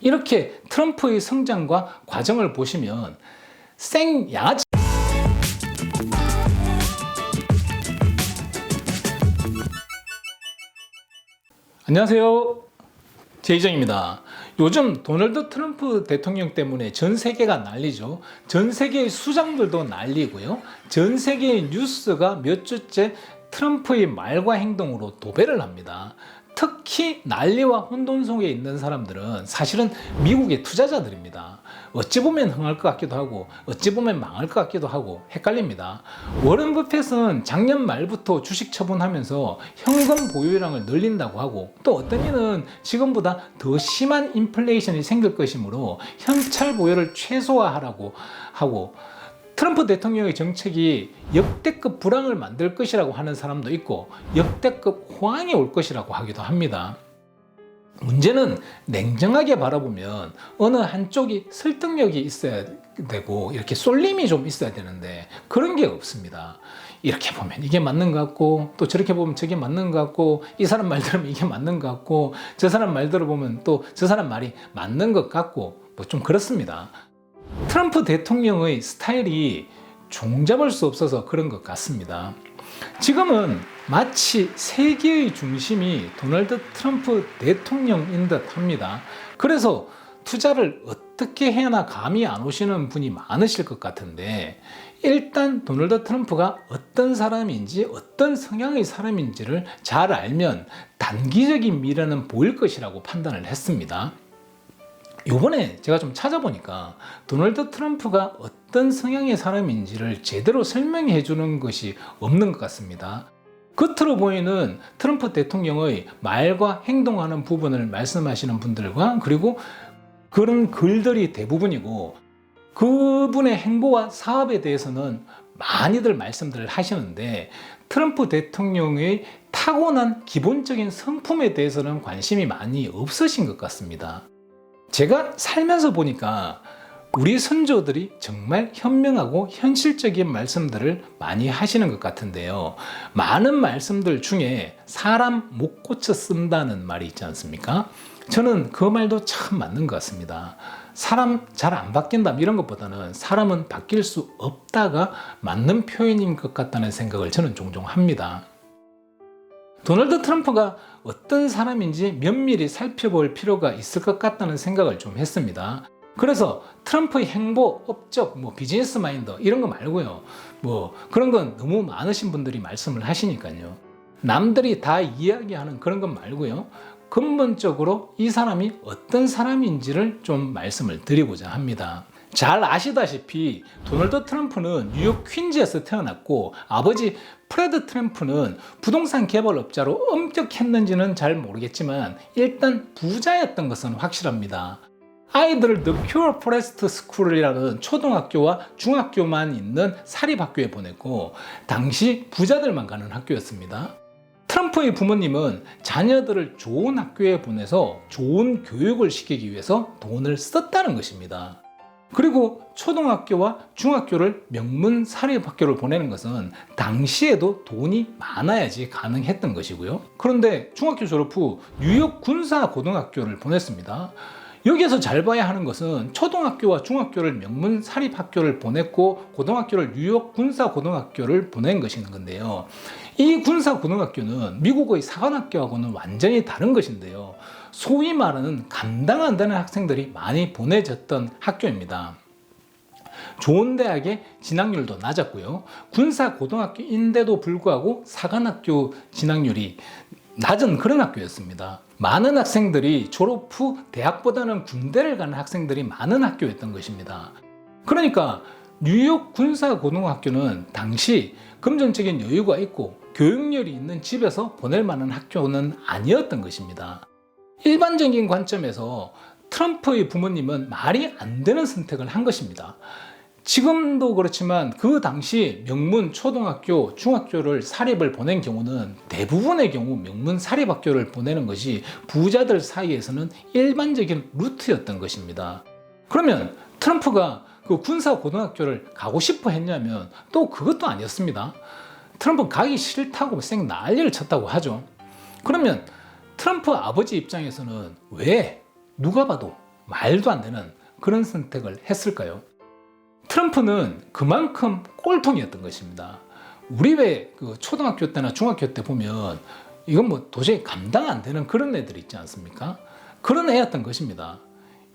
이렇게 트럼프의 성장과 과정을 보시면 생 양아치 안녕하세요. 제이정입니다. 요즘 도널드 트럼프 대통령 때문에 전 세계가 난리죠. 전 세계의 수장들도 난리고요. 전 세계의 뉴스가 몇 주째 트럼프의 말과 행동으로 도배를 합니다. 특히 난리와 혼돈 속에 있는 사람들은 사실은 미국의 투자자들입니다. 어찌 보면 흥할 것 같기도 하고 어찌 보면 망할 것 같기도 하고 헷갈립니다. 워런 버핏은 작년 말부터 주식 처분하면서 현금 보유량을 늘린다고 하고 또 어떤 이는 지금보다 더 심한 인플레이션이 생길 것이므로 현찰 보유를 최소화하라고 하고 트럼프 대통령의 정책이 역대급 불황을 만들 것이라고 하는 사람도 있고 역대급 호황이 올 것이라고 하기도 합니다. 문제는 냉정하게 바라보면 어느 한쪽이 설득력이 있어야 되고 이렇게 쏠림이 좀 있어야 되는데 그런 게 없습니다. 이렇게 보면 이게 맞는 것 같고 또 저렇게 보면 저게 맞는 것 같고 이 사람 말 들으면 이게 맞는 것 같고 저 사람 말 들어보면 또 저 사람 말이 맞는 것 같고 뭐 좀 그렇습니다. 트럼프 대통령의 스타일이 종잡을 수 없어서 그런 것 같습니다. 지금은 마치 세계의 중심이 도널드 트럼프 대통령인 듯 합니다. 그래서 투자를 어떻게 해나 감이 안 오시는 분이 많으실 것 같은데 일단 도널드 트럼프가 어떤 사람인지 어떤 성향의 사람인지를 잘 알면 단기적인 미래는 보일 것이라고 판단을 했습니다. 요번에 제가 좀 찾아보니까 도널드 트럼프가 어떤 성향의 사람인지를 제대로 설명해 주는 것이 없는 것 같습니다. 겉으로 보이는 트럼프 대통령의 말과 행동하는 부분을 말씀하시는 분들과 그리고 그런 글들이 대부분이고 그분의 행보와 사업에 대해서는 많이들 말씀들을 하시는데 트럼프 대통령의 타고난 기본적인 성품에 대해서는 관심이 많이 없으신 것 같습니다. 제가 살면서 보니까 우리 선조들이 정말 현명하고 현실적인 말씀들을 많이 하시는 것 같은데요. 많은 말씀들 중에 사람 못 고쳐 쓴다는 말이 있지 않습니까? 저는 그 말도 참 맞는 것 같습니다. 사람 잘 안 바뀐다 이런 것보다는 사람은 바뀔 수 없다가 맞는 표현인 것 같다는 생각을 저는 종종 합니다. 도널드 트럼프가 어떤 사람인지 면밀히 살펴볼 필요가 있을 것 같다는 생각을 좀 했습니다. 그래서 트럼프의 행보, 업적, 뭐 비즈니스 마인드 이런 거 말고요. 뭐 그런 건 너무 많으신 분들이 말씀을 하시니까요. 남들이 다 이야기하는 그런 건 말고요. 근본적으로 이 사람이 어떤 사람인지를 좀 말씀을 드리고자 합니다. 잘 아시다시피 도널드 트럼프는 뉴욕 퀸즈에서 태어났고 아버지 프레드 트럼프는 부동산 개발업자로 엄격했는지는 잘 모르겠지만 일단 부자였던 것은 확실합니다. 아이들을 The Pure Forest School이라는 초등학교와 중학교만 있는 사립학교에 보냈고 당시 부자들만 가는 학교였습니다. 트럼프의 부모님은 자녀들을 좋은 학교에 보내서 좋은 교육을 시키기 위해서 돈을 썼다는 것입니다. 그리고 초등학교와 중학교를 명문 사립학교를 보내는 것은 당시에도 돈이 많아야지 가능했던 것이고요. 그런데 중학교 졸업 후 뉴욕 군사 고등학교를 보냈습니다. 여기에서 잘 봐야 하는 것은 초등학교와 중학교를 명문 사립학교를 보냈고 고등학교를 뉴욕 군사 고등학교를 보낸 것인 건데요. 이 군사 고등학교는 미국의 사관학교하고는 완전히 다른 것인데요. 소위 말하는 감당 안 되는 학생들이 많이 보내졌던 학교입니다. 좋은 대학의 진학률도 낮았고요. 군사 고등학교인데도 불구하고 사관학교 진학률이 낮은 그런 학교였습니다. 많은 학생들이 졸업 후 대학보다는 군대를 가는 학생들이 많은 학교였던 것입니다. 그러니까 뉴욕 군사고등학교는 당시 금전적인 여유가 있고 교육열이 있는 집에서 보낼 만한 학교는 아니었던 것입니다. 일반적인 관점에서 트럼프의 부모님은 말이 안 되는 선택을 한 것입니다. 지금도 그렇지만 그 당시 명문 초등학교, 중학교를 사립을 보낸 경우는 대부분의 경우 명문 사립학교를 보내는 것이 부자들 사이에서는 일반적인 루트였던 것입니다. 그러면 트럼프가 그 군사 고등학교를 가고 싶어 했냐면 또 그것도 아니었습니다. 트럼프 가기 싫다고 생 난리를 쳤다고 하죠. 그러면 트럼프 아버지 입장에서는 왜 누가 봐도 말도 안 되는 그런 선택을 했을까요? 트럼프는 그만큼 꼴통이었던 것입니다. 우리 왜 그 초등학교 때나 중학교 때 보면 이건 뭐 도저히 감당 안 되는 그런 애들 있지 않습니까? 그런 애였던 것입니다.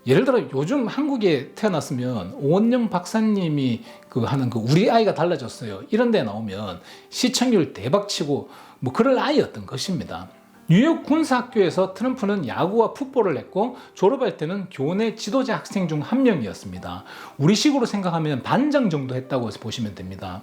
예를 들어 요즘 한국에 태어났으면 오원영 박사님이 그 하는 그 우리 아이가 달라졌어요. 이런 데 나오면 시청률 대박치고 뭐 그럴 아이였던 것입니다. 뉴욕 군사학교에서 트럼프는 야구와 풋볼을 했고 졸업할 때는 교내 지도자 학생 중 한 명이었습니다. 우리식으로 생각하면 반장 정도 했다고 보시면 됩니다.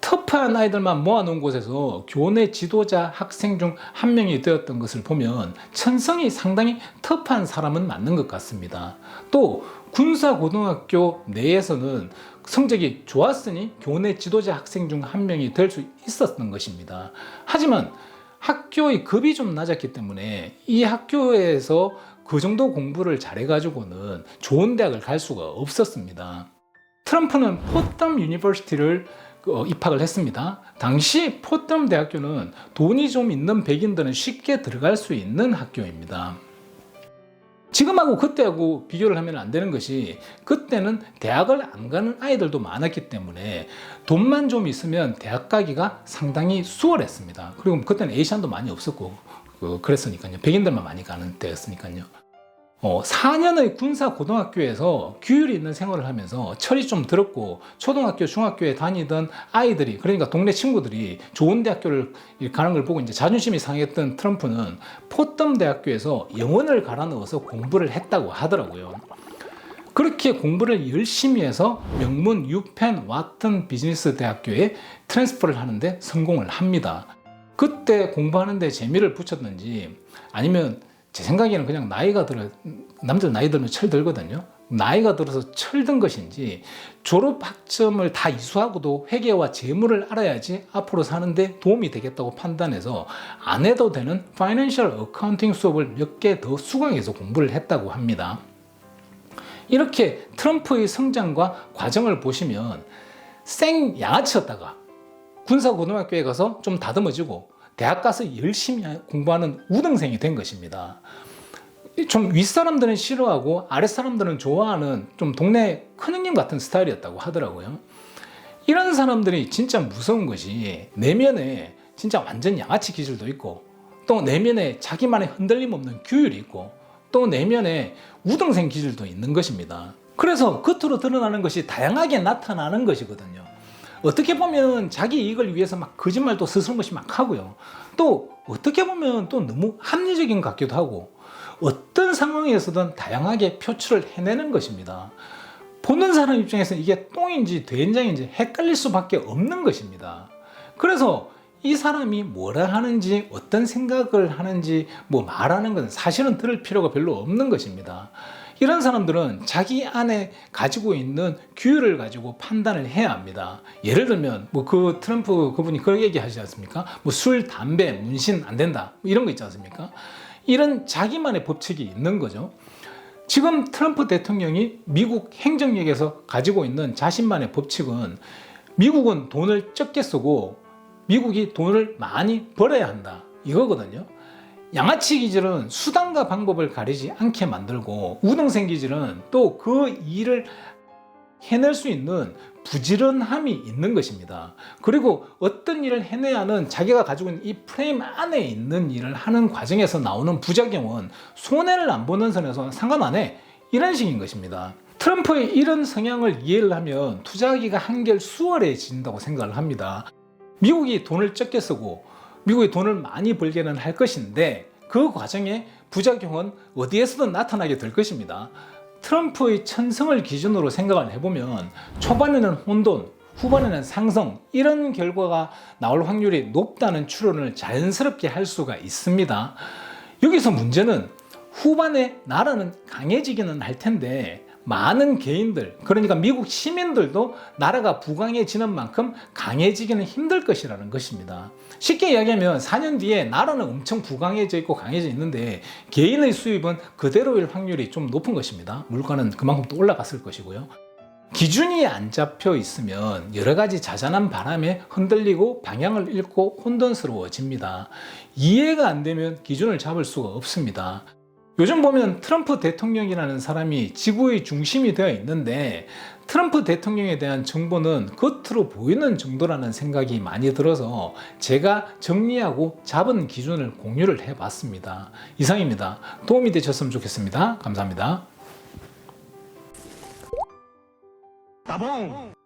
터프한 아이들만 모아놓은 곳에서 교내 지도자 학생 중 한 명이 되었던 것을 보면 천성이 상당히 터프한 사람은 맞는 것 같습니다. 또 군사고등학교 내에서는 성적이 좋았으니 교내 지도자 학생 중 한 명이 될 수 있었던 것입니다. 하지만 학교의 급이 좀 낮았기 때문에 이 학교에서 그 정도 공부를 잘해가지고는 좋은 대학을 갈 수가 없었습니다. 트럼프는 포텀 유니버시티를 어, 입학을 했습니다. 당시 포텀 대학교는 돈이 좀 있는 백인들은 쉽게 들어갈 수 있는 학교입니다. 지금하고 그때하고 비교를 하면 안 되는 것이 그때는 대학을 안 가는 아이들도 많았기 때문에 돈만 좀 있으면 대학 가기가 상당히 수월했습니다. 그리고 그때는 에이시안도 많이 없었고 그, 그랬으니까요. 백인들만 많이 가는 때였으니까요. 어, 4년의 군사 고등학교에서 규율이 있는 생활을 하면서 철이 좀 들었고 초등학교, 중학교에 다니던 아이들이 그러니까 동네 친구들이 좋은 대학교를 가는 걸 보고 이제 자존심이 상했던 트럼프는 포텀 대학교에서 영어를 갈아 넣어서 공부를 했다고 하더라고요. 그렇게 공부를 열심히 해서 명문 유펜 와튼 비즈니스 대학교에 트랜스퍼를 하는데 성공을 합니다. 그때 공부하는데 재미를 붙였는지 아니면 제 생각에는 그냥 나이가 들어 남들 나이 들면 철 들거든요. 나이가 들어서 철든 것인지 졸업 학점을 다 이수하고도 회계와 재무를 알아야지 앞으로 사는데 도움이 되겠다고 판단해서 안 해도 되는 파이낸셜 어카운팅 수업을 몇 개 더 수강해서 공부를 했다고 합니다. 이렇게 트럼프의 성장과 과정을 보시면 생 양아치였다가 군사고등학교에 가서 좀 다듬어지고 대학 가서 열심히 공부하는 우등생이 된 것입니다. 좀 윗사람들은 싫어하고 아랫사람들은 좋아하는 좀 동네 큰형님 같은 스타일이었다고 하더라고요. 이런 사람들이 진짜 무서운 것이 내면에 진짜 완전 양아치 기질도 있고 또 내면에 자기만의 흔들림 없는 규율이 있고 또 내면에 우등생 기질도 있는 것입니다. 그래서 겉으로 드러나는 것이 다양하게 나타나는 것이거든요. 어떻게 보면 자기 이익을 위해서 막 거짓말도 스스럼없이 막 하고요. 또 어떻게 보면 또 너무 합리적인 것 같기도 하고 어떤 상황에서든 다양하게 표출을 해내는 것입니다. 보는 사람 입장에서는 이게 똥인지 된장인지 헷갈릴 수밖에 없는 것입니다. 그래서 이 사람이 뭐라 하는지 어떤 생각을 하는지 뭐 말하는 것은 사실은 들을 필요가 별로 없는 것입니다. 이런 사람들은 자기 안에 가지고 있는 규율을 가지고 판단을 해야 합니다. 예를 들면 뭐 그 트럼프 그분이 그런 얘기 하지 않습니까? 뭐 술, 담배, 문신 안 된다. 뭐 이런 거 있지 않습니까? 이런 자기만의 법칙이 있는 거죠. 지금 트럼프 대통령이 미국 행정력에서 가지고 있는 자신만의 법칙은 미국은 돈을 적게 쓰고 미국이 돈을 많이 벌어야 한다. 이거거든요. 양아치 기질은 수단과 방법을 가리지 않게 만들고 우등생 기질은 또 그 일을 해낼 수 있는 부지런함이 있는 것입니다. 그리고 어떤 일을 해내야 하는 자기가 가지고 있는 이 프레임 안에 있는 일을 하는 과정에서 나오는 부작용은 손해를 안 보는 선에서 상관 안 해. 이런 식인 것입니다. 트럼프의 이런 성향을 이해를 하면 투자하기가 한결 수월해진다고 생각을 합니다. 미국이 돈을 적게 쓰고 미국이 돈을 많이 벌게는 할 것인데 그 과정에 부작용은 어디에서든 나타나게 될 것입니다. 트럼프의 천성을 기준으로 생각을 해보면 초반에는 혼돈, 후반에는 상성 이런 결과가 나올 확률이 높다는 추론을 자연스럽게 할 수가 있습니다. 여기서 문제는 후반에 나라는 강해지기는 할 텐데 많은 개인들, 그러니까 미국 시민들도 나라가 부강해지는 만큼 강해지기는 힘들 것이라는 것입니다. 쉽게 이야기하면 4년 뒤에 나라는 엄청 부강해져 있고 강해져 있는데 개인의 수입은 그대로일 확률이 좀 높은 것입니다. 물가는 그만큼 또 올라갔을 것이고요. 기준이 안 잡혀 있으면 여러 가지 자잘한 바람에 흔들리고 방향을 잃고 혼돈스러워집니다. 이해가 안 되면 기준을 잡을 수가 없습니다. 요즘 보면 트럼프 대통령이라는 사람이 지구의 중심이 되어 있는데 트럼프 대통령에 대한 정보는 겉으로 보이는 정도라는 생각이 많이 들어서 제가 정리하고 잡은 기준을 공유를 해 봤습니다. 이상입니다. 도움이 되셨으면 좋겠습니다. 감사합니다. 따봉!